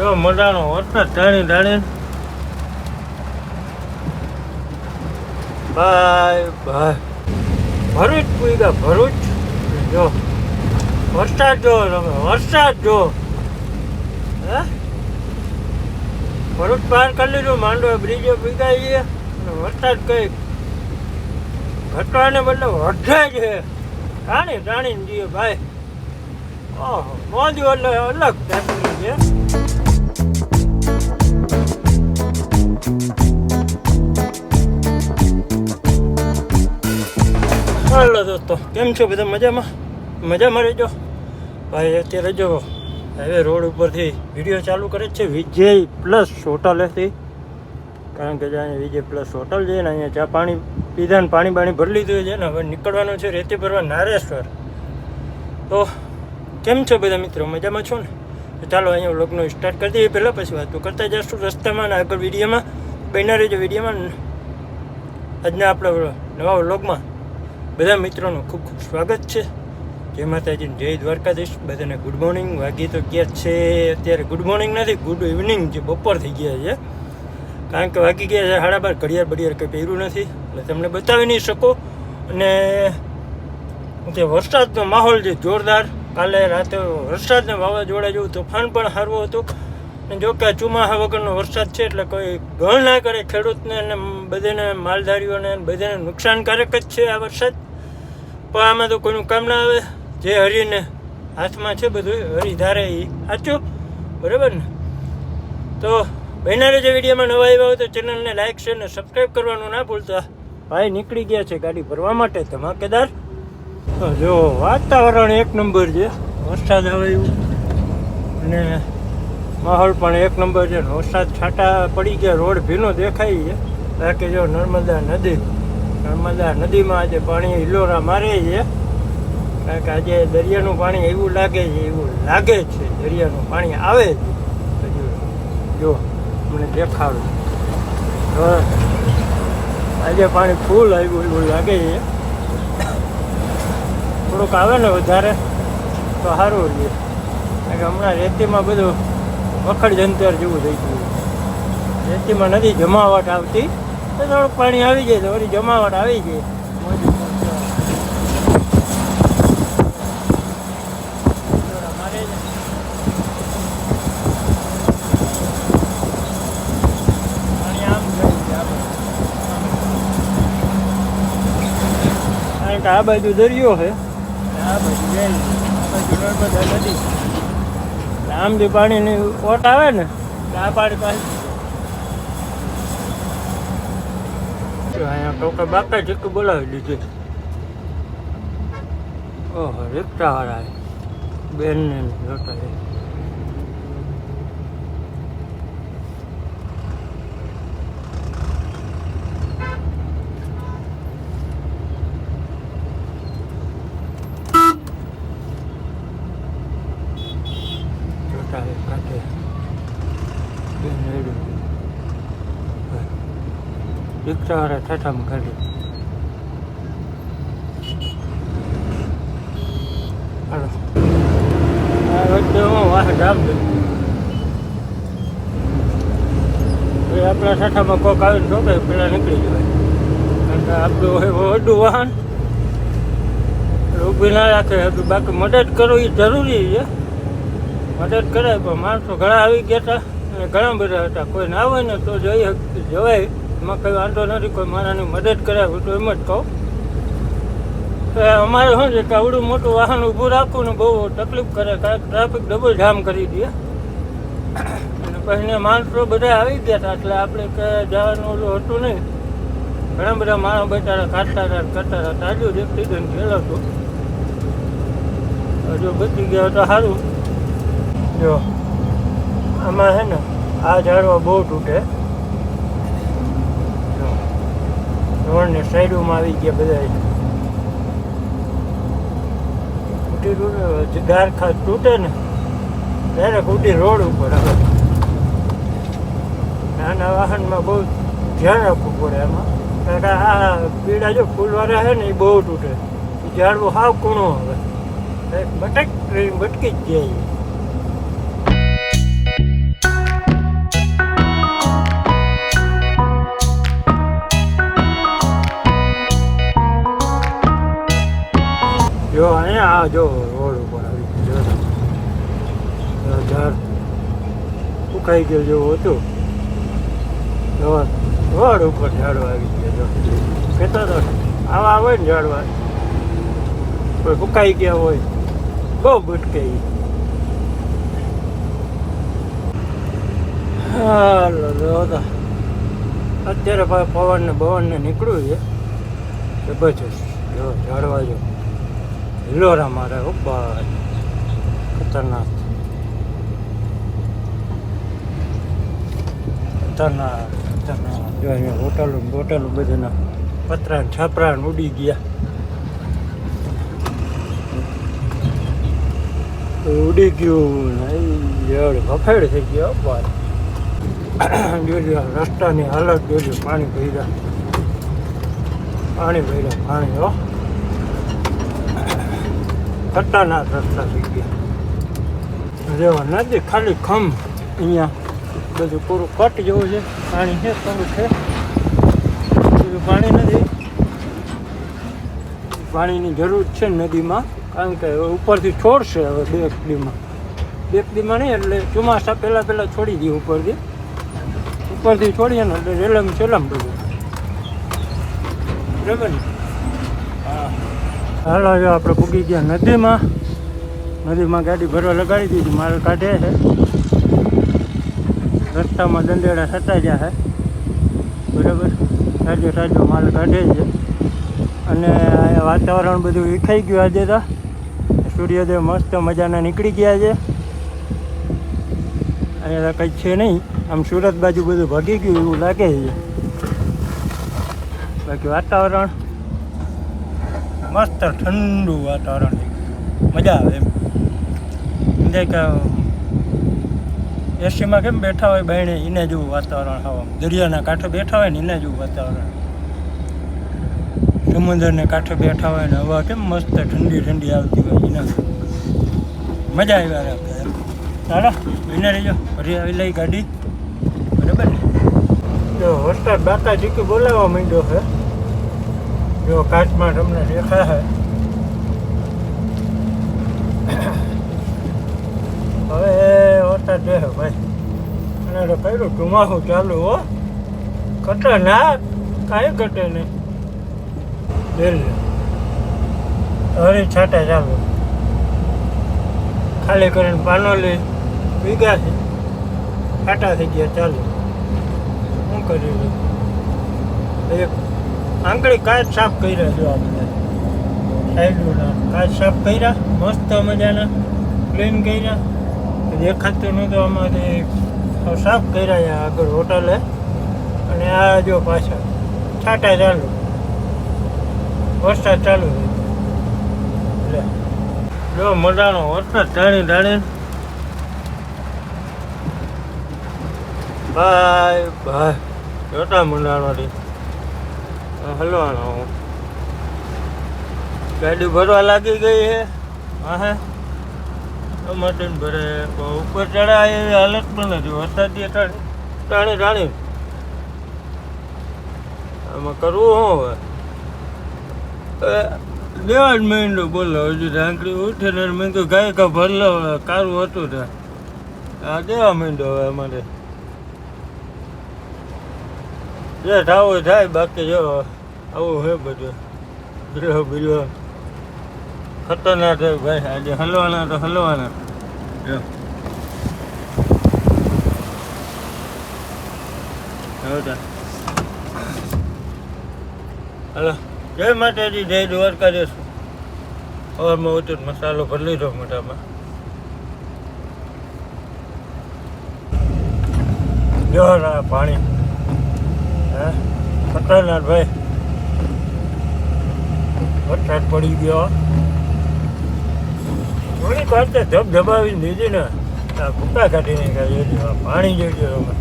જો, મજાનો વરસાદ ધાણી ધાણી. બાય ભાઈ. ભરૂચ પૂગ્યા ભરૂચ. જો, વરસાદ જો તમે વરસાદ જો. હે? ભરૂચ પાર કરી લીધું, માંડવા બ્રિજો પીગાઈ છે અને વરસાદ કઈ ઘટવાને બદલે વધે છે. ટાણીને જઈએ ભાઈ. ઓહો મોદી એટલે અલગ ટાઈપની છે. હાલો દોસ્તો, કેમ છો બધા મજામાં? મજામાં રહેજો. ભાઈ, અત્યારે જો હવે રોડ ઉપરથી વીડિયો ચાલુ કરે છે વિજય પ્લસ હોટલથી કારણ કે જ્યાં વિજય પ્લસ હોટલ છે ને, અહીંયા ચા પાણી પીધા ને પાણી બાણી ભરી લીધું છે ને, હવે નીકળવાનું છે રેતી ભરવા નારેશ્વર. તો કેમ છો બધા મિત્રો, મજામાં છો ને? ચાલો અહીંયા વ્લોગનો સ્ટાર્ટ કરી દઈએ. પહેલાં પછી વાતો કરતા જશું રસ્તામાં ને આગળ વિડીયોમાં બન્યા રહેજો વિડીયોમાં આજના આપણા નવા વ્લોગમાં બધા મિત્રોનું ખૂબ ખૂબ સ્વાગત છે. જય માતાજી જય દ્વારકાધીશ. બધાને ગુડ મોર્નિંગ વાગી તો ગયા છે. અત્યારે ગુડ મોર્નિંગ નથી ગુડ ઇવનિંગ જે બપોર થઈ ગયા છે. કારણ કે વાગી ગયા છે સાડા બાર, ઘડિયાળ બડિયાળ કંઈ પહેર્યું નથી. એટલે તમને બતાવી નહીં શકો. અને જે વરસાદનો માહોલ છે જોરદાર, કાલે રાતે વરસાદને વાવાઝોડા જેવું તોફાન પણ સારું હતું. અને જો કે ચોમાસા વગરનો વરસાદ છે, એટલે કોઈ ગણ ના કરે ખેડૂતને અને બધાને માલધારીઓને બધાને નુકસાનકારક જ છે આ વરસાદ. પણ આમાં તો કોઈનું કામ ના આવે. જે હરીને હાથમાં છે બધું, હરી ધારે એ સાચું? બરાબર ને? તો બહેનારે જે વિડીયોમાં નવા આવ્યા હોય તો ચેનલને લાઇક શેર અને સબસ્ક્રાઈબ કરવાનું ના ભૂલતા. ભાઈ નીકળી ગયા છે ગાડી ભરવા માટે, ધમાકેદાર. જો, વાતાવરણ એક નંબર છે. વરસાદ આવે એવું. અને માહોલ પણ એક નંબર છે. વરસાદ છાંટા પડી ગયા, રોડ ભીનો દેખાય છે. બાકી જો નર્મદા નદી નર્મદા નદીમાં આજે પાણી હિલોરા મારે છે. કારણ કે આજે દરિયાનું પાણી એવું લાગે છે, એવું લાગે છે, દરિયાનું પાણી આવે છે. જો, મને દેખાડું. આજે પાણી ફૂલ આવ્યું એવું લાગે છે. થોડુંક આવે ને વધારે, તો સારું રહે. કારણ કે હમણાં રેતીમાં બધું વખડ જંતર જેવું થઈ ગયું. રેતીમાં નથી જમાવટ આવતી તો થોડુંક પાણી આવી જાય થોડી જમાવટ આવી જાય. કારણ કે આ બાજુ દરિયો છે. આ બાજુ જાય નદી. આમ જે પાણીની ઓટ આવે ને આ પાણી પાસે જો અહીંયા ટોકે બાપા ચીકુ બોલાવી દીધી ઓહો રિક્ષા વાળા બેન ને જોતા છે. જોતા છે કાંઠે બેન રેડું રિક્ષા વાળા ઠાઠામાં કાઢી વચ્ચે હું વાહ જામ આપણા ઠાઠામાં કોક આવીને ઠોકે પેલા નીકળી જવાય. કારણ કે આપણું હોય વડું વાહન. ઊભી ના રાખે બાકી મદદ કરવી એ જરૂરી છે. મદદ કરે પણ માણસો ઘણા આવી ગયા હતા અને ઘણા બધા હતા. કોઈ ના હોય ને તો જઈ જવાય. એમાં કંઈ વાંધો નથી, કોઈ મારાની મદદ કરે હું તો એમ જ કહું. અમારે શું છે કે આવડું મોટું વાહન ઊભું રાખવું ને બહુ તકલીફ કરે કારણ કે ટ્રાફિક ડબલ જામ કરી દે. અને પછી માણસો બધા આવી ગયા હતા, એટલે આપણે કે જવાનું ઓલું હતું નહીં. ઘણા બધા માણસ બચારા કાઢતા હતા કરતા હતા, તાજુ જ એક્સિડન્ટ થયેલો હતો. હજુ બચી ગયા તો સારું. જો, આમાં છે ને, આ ઝાડવા બહુ તૂટે જો રોડની સાઈડોમાં આવી ગયા બધા તૂટી રોડ ખાસ તૂટે ને ત્યારે ઉટી રોડ ઉપર આવે. નાના વાહનમાં બહુ ધ્યાન રાખવું પડે એમાં કારણ કે આ પીડા જો ફૂલવાળા છે ને એ બહુ તૂટે. ઝાડવું હાવ કૂણું આવે. બટક બટકી જ જાય. આ જો રોડ ઉપર આવી ગયો, જો. જો ઝાડ સુકાઈ ગયો જેવું હતું? જો રોડ ઉપર ઝાડો આવી ગયા, જો. કહેતો તો આવા હોય ને ઝાડવા. કોઈ સુકાઈ ગયા હોય? બહુ ભટકાઈ હાલો, જો અત્યારે પવન ને બવન ને નીકળ્યું છે. જબરજસ્ત જો, ઝાડવા જો. હિલોરા મારે ઉપર ખતરનાક. ખતરનાક ખતરનાક. જો અહીંયા હોટલો ને બોટલો બધાના ઉડી ગયા. ઉડી ગયું બફેડ થઈ ગયો બાર. જોજો રસ્તાની હાલત જોજો પાણી ભર્યા. પાણી ભર્યા, પાણી, હો. ખતરનાક રસ્તા થઈ ગયા. રેવા નથી ખાલી ખમ. અહીંયા બધું પૂરું કટ જેવું છે. પાણી છે, થોડું છે. પાણી નથી. પાણીની જરૂર છે નદીમાં, કારણ કે ઉપરથી છોડશે હવે બે એક બે એક નહીં, એટલે ચોમાસા પહેલાં પહેલાં છોડી દઈએ ઉપરથી. ઉપરથી છોડીએ ને એટલે રેલમ ચેલમ બધું. બરાબર ને? હાલો, જો આપણે પૂગી ગયા નદીમાં. નદીમાં ગાડી ભરવા લગાડી દીધી માલ કાઢે છે. રસ્તામાં દંડેડા થતા ગયા છે. બરાબર? સાજો સાજો માલ કાઢે છે. અને વાતાવરણ બધું વિખાઈ ગયું આજે તો. સૂર્યોદય મસ્ત મજાના નીકળી ગયા છે. અહીંયા કંઈ છે નહીં. આમ સુરત બાજુ બધું ભાગી ગયું એવું લાગે છે. બાકી વાતાવરણ મસ્ત ઠંડુ વાતાવરણ મજા આવે એમ. સમજાય કે એસીમાં કેમ બેઠા હોય બહેણે એને જેવું વાતાવરણ હવા. દરિયાના કાંઠે બેઠા હોય ને એને જેવું વાતાવરણ. સમુદ્રને કાંઠે બેઠા હોય ને હવા કેમ મસ્ત ઠંડી ઠંડી આવતી હોય એના મજા આવ્યા રાખે ચાલો એને રહીજો. ફરી આવી લઈ ગાડી. બરાબર ને? જો વરસાદ બાકા જીકી બોલાવવા માંડ્યો છે. જો કાચમાં તમને દેખાશે. હવે વરસાદ દે ભાઈ. અને તો કર્યું ચોમાસું ચાલુ હો. કટે ના કાંઈ ઘટે નહીં. દિલ્હી હરી છાટા ચાલુ. ખાલી કરીને પાનોલી ભીગા છે. છાટા થઈ ગયા ચાલુ. શું કરી લઉં? એક આંગળી કાચ સાફ કર્યા જો આપણે. સાઈડના કાચ સાફ કર્યા, મસ્ત મજાના ક્લીન કર્યા. દેખાતું નહોતું આમાંથી. સાફ કર્યા છે આગળ હોટલે. અને આ જો પાછા છાટા ચાલુ. વરસાદ ચાલુ છે. લે. જો મજાનો વરસાદ ટાણી ટાણી ભાઈ ભાઈ જોતા મંડાણોથી હલવાનો હું ગાડી ભરવા લાગી ગઈ છે હા હે ટમાટર ભરે ઉપર ચડાય એવી હાલત પણ નથી વરસાદી ટાણી ટાણી આમાં કરવું શું હવે? દેવા જ મહિનો બોલો, હજુ ઢાંકડી ઉઠે ને મેં તો ગાયકા ભરલો કારું હતું ત્યાં. આ દેવા મહિનો હવે અમારે. જે થવું થાય, બાકી જો આવું હે બધું. ગ્રહ બિલો ખતરનાક છે ભાઈ, આજે હલવાના તો હલવાના. જો. હલો. જય માતાજી, જય દ્વારકા જશું હવામાં ઉતર મસાલો ભરી લીધો મોટામાં જો પાણી. ખતરનાક ભાઈ વરસાદ પડી ગયો. થોડી પાસે ધબ ધબાવીને દીધી ને. આ ભૂકા કાઢીને કાઢી પાણી જોઈ અમે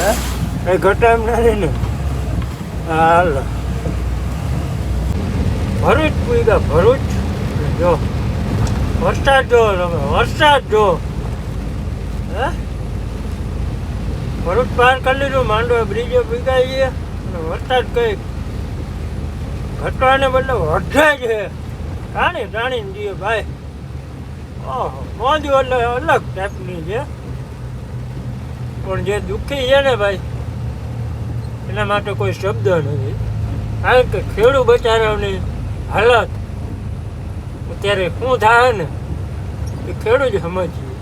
હે એ ઘટા એમ નથી ને. હાલો. ભરૂચ પૂગ્યા ભરૂચ? જો. વરસાદ જો તમે વરસાદ જો. હે? ભરૂચ પાર કરી લીધું માંડવા બ્રિજો પૂગ્યા છીએ અને વરસાદ કઈ ઘટવાને બદલે વધે છે. ટાણી ટાણીને જઈએ ભાઈ. ઓહો મોજ એટલે અલગ ટાઈપની છે. પણ જે દુઃખી છે ને ભાઈ એના માટે કોઈ શબ્દ નથી. કારણ કે ખેડૂત બચારાઓની હાલત અત્યારે શું થાય ને, એ ખેડૂત સમજીએ.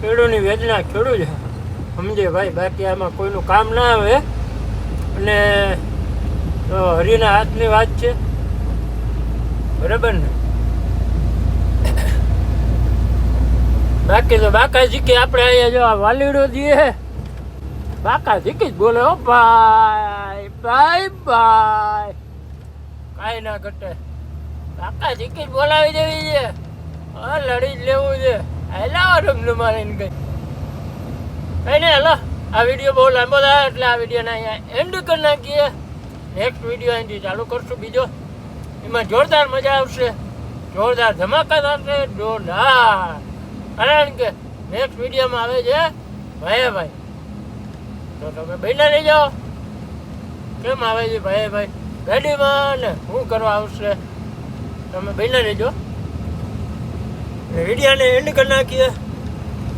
ખેડૂતની વેદના ખેડૂત સમજે ભાઈ, બાકી આમાં કોઈનું કામ ના આવે. અને હરિના હાથની વાત છે. બરાબર ને? બાકી તો બાકા કે આપણે અહીંયા જો આ વાલીડો દઈએ બાકા ધીકી જ બોલે, હો, ભાઈ ભાઈ ભાઈ. કાંઈ ના ઘટે. બાકા જીકી જ બોલાવી દેવી છે. હા, લડી જ લેવું છે. હેલા રમનું મારે એને કઈ. કઈ નહીં, હેલો, આ વીડિયો બહુ લાંબો થાય એટલે આ વિડીયોને અહીંયા એન્ડ કરી નાખીએ. નેક્સ્ટ વીડિયો અહીંથી ચાલુ કરશું બીજો. એમાં જોરદાર મજા આવશે. જોરદાર ધમાકા થશે. જોરદાર. કારણ કે નેક્સ્ટ વિડીયોમાં આવે છે ભાઈ ભાઈ. તો તમે બહેના લઈ જાઓ કેમ આવે છે ભાઈ ભાઈ? ગાડીમાં ને શું કરવા આવશે? તમે બહેના લેજો વિડીયાને એન્ડ કરી નાખીએ.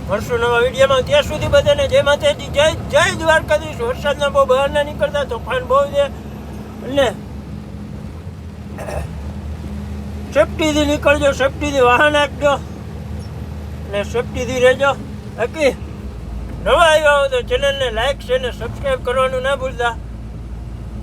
મળશું નવા વિડીયોમાં ત્યાં સુધી બધાને જય માતાજી, જય જય દ્વારકાધીશ. વરસાદના બહુ બહાર ના નીકળતા, તોફાન બહુ છે. એટલે સેફટીથી નીકળજો, સેફટીથી વાહન આપજો. ને સેફટીથી રહેજો. બાકી નવા આવ્યા હો તો ચેનલને લાઈક છે ને સબસ્ક્રાઈબ કરવાનું ના ભૂલતા.